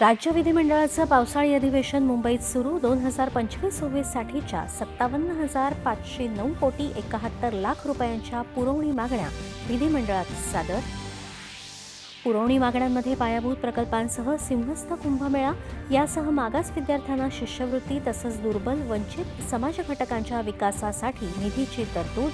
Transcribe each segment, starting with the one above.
राज्य विधिमंडळाचं पावसाळी अधिवेशन मुंबईत सुरू. दोन हजार पंचवीस सव्वीससाठीच्या सत्तावन्न हजार पाचशे नऊ कोटी एकाहत्तर लाख रुपयांच्या पुरवणी मागण्या विधिमंडळात सादर. पुरवणी मागण्यांमध्ये पायाभूत प्रकल्पांसह सिंहस्थ कुंभमेळा यासह मागास विद्यार्थ्यांना शिष्यवृत्ती तसंच दुर्बल वंचित समाज घटकांच्या विकासासाठी निधीची तरतूद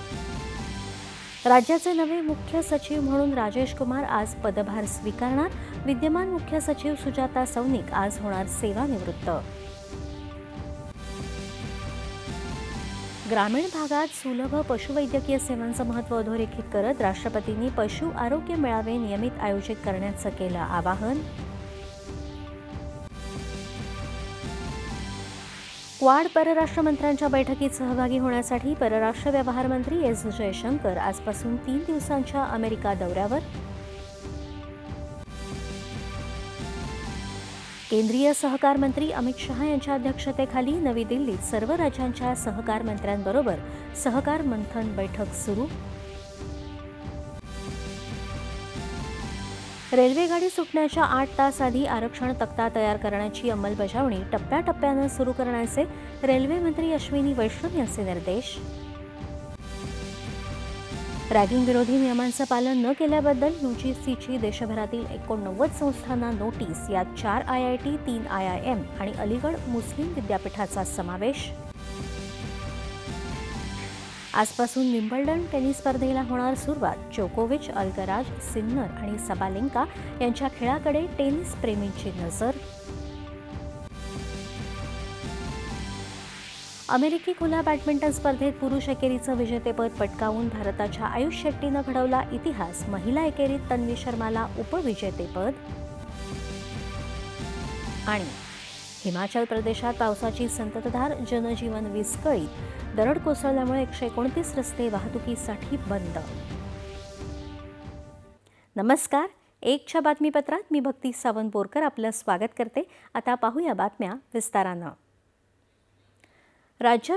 राज्याचे नवे मुख्य सचिव म्हणून राजेश कुमार आज पदभार स्वीकारणार. विद्यमान मुख्य सचिव सुजाता सौनिक आज होणार सेवानिवृत्त. ग्रामीण भागात सुलभ पशुवैद्यकीय सेवांचं महत्त्व अधोरेखित करत राष्ट्रपतींनी पशु आरोग्य मेळावे नियमित आयोजित करण्याचं केलं आवाहन. क्वाड परराष्ट्र मंत्र्यांच्या बैठकीत सहभागी होण्यासाठी परराष्ट्र व्यवहार मंत्री एस जयशंकर आजपासून तीन दिवसांच्या अमेरिका दौऱ्यावर. केंद्रीय सहकार मंत्री अमित शहा यांच्या अध्यक्षतेखाली नवी दिल्लीत सर्व राज्यांच्या सहकार मंत्र्यांबरोबर सहकार मंथन बैठक सुरू. रेल्वेगाडी सुटण्याच्या आठ तास आधी आरक्षण तक्ता तयार करण्याची अंमलबजावणी टप्प्याटप्प्यानं सुरू करण्याचे रेल्वेमंत्री अश्विनी वैष्णव यांचे निर्देश. रॅगिंग विरोधी नियमांचं पालन न केल्याबद्दल यूजीसीची देशभरातील एकोणनव्वद संस्थांना नोटीस यात चार आय आय टी तीन आय आय एम आणि अलीगड मुस्लिम विद्यापीठाचा समावेश. आजपासून विम्बल्डन टेनिस स्पर्धेला होणार सुरुवात. जोकोविच अल्कराज सिन्नर आणि सबालेंका यांच्या खेळाकडे टेनिस प्रेमींची नजर. अमेरिकी खुल्या बॅडमिंटन स्पर्धेत पुरुष एकेरीचं विजेतेपद पटकावून भारताच्या आयुष शेट्टीनं घडवला इतिहास. महिला एकेरीत तन्वी शर्माला उपविजेतेपद. आणि हिमाचल प्रदेशात पावसाची संततधार जनजीवन विस्कळीत. दरड कोसळल्यामुळे एकशे एकोणतीस रस्ते वाहतुकीसाठी बंद. नमस्कार. एकच्या बातमीपत्रात मी भक्ती सावंतबोरकर आपलं स्वागत करते. आता पाहूया बातम्या विस्तारानं. राज्य